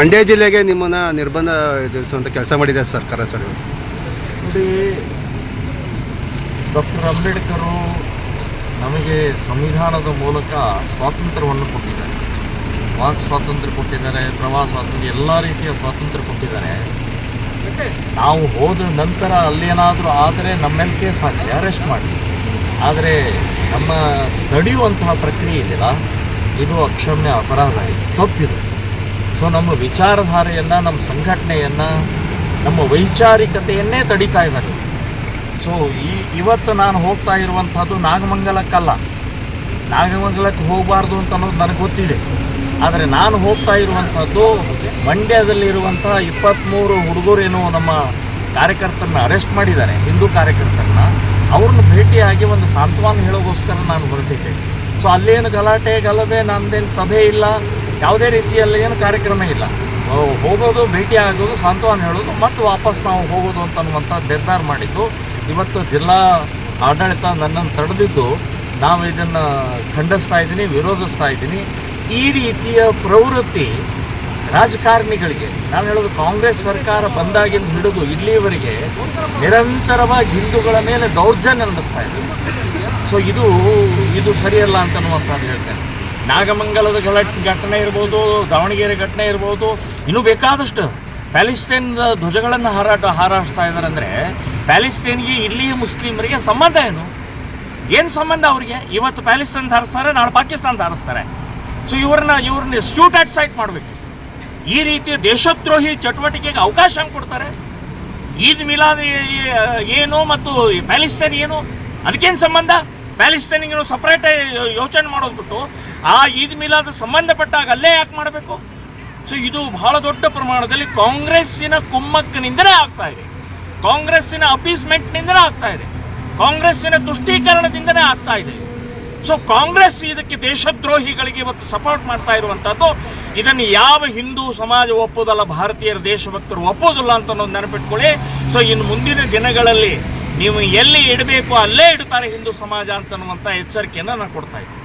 ಮಂಡ್ಯ ಜಿಲ್ಲೆಗೆ ನಿಮ್ಮನ್ನ ನಿರ್ಬಂಧ ವಿಧಿಸುವಂಥ ಕೆಲಸ ಮಾಡಿದೆ ಸರ್ಕಾರ ಸರ್. ನೋಡಿ, ಡಾಕ್ಟರ್ ಅಂಬೇಡ್ಕರು ನಮಗೆ ಸಂವಿಧಾನದ ಮೂಲಕ ಸ್ವಾತಂತ್ರ್ಯವನ್ನು ಕೊಟ್ಟಿದ್ದಾರೆ. ವಾಕ್ ಸ್ವಾತಂತ್ರ್ಯ ಕೊಟ್ಟಿದ್ದಾರೆ, ಪ್ರವಾಸ ಸ್ವಾತಂತ್ರ್ಯ, ಎಲ್ಲ ರೀತಿಯ ಸ್ವಾತಂತ್ರ್ಯ ಕೊಟ್ಟಿದ್ದಾರೆ. ನಾವು ಹೋದ ನಂತರ ಅಲ್ಲೇನಾದರೂ ಆದರೆ ನಮ್ಮೇಲೆ ಕೇಸ್ ಹಾಕಿ ಅರೆಸ್ಟ್ ಮಾಡಿ. ಆದರೆ ನಮ್ಮ ತಡೆಯುವಂತಹ ಪ್ರಕ್ರಿಯೆ ಇದೆಯಲ್ಲ, ಇದು ಅಕ್ಷಮ್ಯ ಅಪರಾಧ, ಇದು ತಪ್ಪಿದೆ. ಸೊ ನಮ್ಮ ವಿಚಾರಧಾರೆಯನ್ನು, ನಮ್ಮ ಸಂಘಟನೆಯನ್ನು, ನಮ್ಮ ವೈಚಾರಿಕತೆಯನ್ನೇ ತಡಿತಾ ಇದ್ದಾರೆ. ಸೊ ಈ, ಇವತ್ತು ನಾನು ಹೋಗ್ತಾ ಇರುವಂಥದ್ದು ನಾಗಮಂಗಲಕ್ಕಲ್ಲ ನಾಗಮಂಗಲಕ್ಕೆ ಹೋಗಬಾರ್ದು ಅಂತ ಅನ್ನೋದು ನನಗೆ ಗೊತ್ತಿದೆ. ಆದರೆ ನಾನು ಹೋಗ್ತಾ ಇರುವಂಥದ್ದು ಮಂಡ್ಯದಲ್ಲಿರುವಂಥ ಇಪ್ಪತ್ತ್ಮೂರು ಹುಡುಗರೇನು ನಮ್ಮ ಕಾರ್ಯಕರ್ತರನ್ನ ಅರೆಸ್ಟ್ ಮಾಡಿದ್ದಾರೆ, ಹಿಂದೂ ಕಾರ್ಯಕರ್ತರನ್ನ. ಅವ್ರನ್ನ ಭೇಟಿಯಾಗಿ ಒಂದು ಸಾಂತ್ವನ ಹೇಳೋಗೋಸ್ಕರ ನಾನು ಹೊರಟಿದ್ದೆ. ಸೊ ಅಲ್ಲೇನು ಗಲಾಟೆ ಗಲಭೆ ನಮ್ದೇನು ಸಭೆ ಇಲ್ಲ. ಯಾವುದೇ ರೀತಿಯಲ್ಲಿ ಏನು ಕಾರ್ಯಕ್ರಮ ಇಲ್ಲ. ಹೋಗೋದು, ಭೇಟಿ ಆಗೋದು, ಸಾಂತ್ವನ ಹೇಳೋದು, ಮತ್ತು ವಾಪಸ್ ನಾವು ಹೋಗೋದು ಅಂತ ಅನ್ನುವಂಥ ನಿರ್ಧಾರ ಮಾಡಿದ್ದು. ಇವತ್ತು ಜಿಲ್ಲಾ ಆಡಳಿತ ನನ್ನನ್ನು ತಡೆದಿದ್ದು, ನಾವು ಇದನ್ನು ಖಂಡಿಸ್ತಾ ಇದ್ದೀನಿ, ವಿರೋಧಿಸ್ತಾ ಇದ್ದೀನಿ. ಈ ರೀತಿಯ ಪ್ರವೃತ್ತಿ ರಾಜಕಾರಣಿಗಳಿಗೆ, ನಾನು ಹೇಳೋದು ಕಾಂಗ್ರೆಸ್ ಸರ್ಕಾರ ಬಂದಾಗಿಂದ ಹಿಡಿದು ಇಲ್ಲಿಯವರೆಗೆ ನಿರಂತರವಾಗಿ ಹಿಂದೂಗಳ ಮೇಲೆ ದೌರ್ಜನ್ಯ ನಡೆಸ್ತಾ ಇದೆ. ಸೊ ಇದು ಇದು ಸರಿಯಲ್ಲ ಅಂತ ಹೇಳ್ತೇನೆ. ನಾಗಮಂಗಲದ ಘಟನೆ ಇರ್ಬೋದು, ದಾವಣಗೆರೆ ಘಟನೆ ಇರ್ಬೋದು, ಇನ್ನೂ ಬೇಕಾದಷ್ಟು ಪ್ಯಾಲಿಸ್ಟೈನ್ ಧ್ವಜಗಳನ್ನು ಹಾರಾಟ ಹಾರಾಡ್ತಾ ಇದ್ದಾರೆ ಅಂದರೆ ಪ್ಯಾಲಿಸ್ಟೈನ್ಗೆ ಇಲ್ಲಿಯ ಮುಸ್ಲಿಮರಿಗೆ ಸಂಬಂಧ ಏನು? ಏನು ಸಂಬಂಧ ಅವರಿಗೆ? ಇವತ್ತು ಪ್ಯಾಲಿಸ್ಟೈನ್ ಧಾರಿಸ್ತಾರೆ, ನಾಳೆ ಪಾಕಿಸ್ತಾನ ಧಾರಿಸ್ತಾರೆ. ಸೊ ಇವ್ರನ್ನ ಇವ್ರನ್ನ ಶೂಟ್ ಆಟ್ ಸೈಟ್ ಮಾಡಬೇಕು. ಈ ರೀತಿಯ ದೇಶದ್ರೋಹಿ ಚಟುವಟಿಕೆಗೆ ಅವಕಾಶ ಕೊಡ್ತಾರೆ. ಈದ್ ಮಿಲಾದ್ ಏನು ಮತ್ತು ಪ್ಯಾಲಿಸ್ಟೈನ್ ಏನು? ಅದಕ್ಕೇನು ಸಂಬಂಧ? ಪ್ಯಾಲಿಸ್ಟೈನಿಗೆ ಸಪ್ರೇಟ್ ಯೋಚನೆ ಮಾಡೋದು ಬಿಟ್ಟು ಆ ಈದ್ ಮಿಲಾದ್ ಸಂಬಂಧಪಟ್ಟಾಗ ಅಲ್ಲೇ ಯಾಕೆ ಮಾಡಬೇಕು? ಸೊ ಇದು ಬಹಳ ದೊಡ್ಡ ಪ್ರಮಾಣದಲ್ಲಿ ಕಾಂಗ್ರೆಸ್ಸಿನ ಕುಮ್ಮಕ್ಕಿನಿಂದಲೇ ಆಗ್ತಾ ಇದೆ. ಕಾಂಗ್ರೆಸ್ಸಿನ ಅಪೀಸ್ಮೆಂಟ್ನಿಂದಲೇ ಆಗ್ತಾ ಇದೆ. ಕಾಂಗ್ರೆಸ್ಸಿನ ತುಷ್ಟೀಕರಣದಿಂದಲೇ ಆಗ್ತಾ ಇದೆ. ಸೊ ಕಾಂಗ್ರೆಸ್ ಇದಕ್ಕೆ ದೇಶದ್ರೋಹಿಗಳಿಗೆ ಇವತ್ತು ಸಪೋರ್ಟ್ ಮಾಡ್ತಾ ಇರುವಂಥದ್ದು ಇದನ್ನು ಯಾವ ಹಿಂದೂ ಸಮಾಜ ಒಪ್ಪೋದಲ್ಲ, ಭಾರತೀಯರ ದೇಶಭಕ್ತರು ಒಪ್ಪೋದಿಲ್ಲ ಅಂತ ಅನ್ನೋದು ನೆನಪಿಟ್ಕೊಳ್ಳಿ. ಸೊ ಇನ್ನು ಮುಂದಿನ ದಿನಗಳಲ್ಲಿ ನೀವು ಎಲ್ಲಿ ಇಡಬೇಕು, ಅಲ್ಲೇ ಇಡ್ತಾರೆ ಹಿಂದೂ ಸಮಾಜ ಅಂತ ಅನ್ನುವಂಥ ಎಚ್ಚರಿಕೆಯನ್ನು ನಾನು ಕೊಡ್ತಾ ಇದ್ದೀನಿ.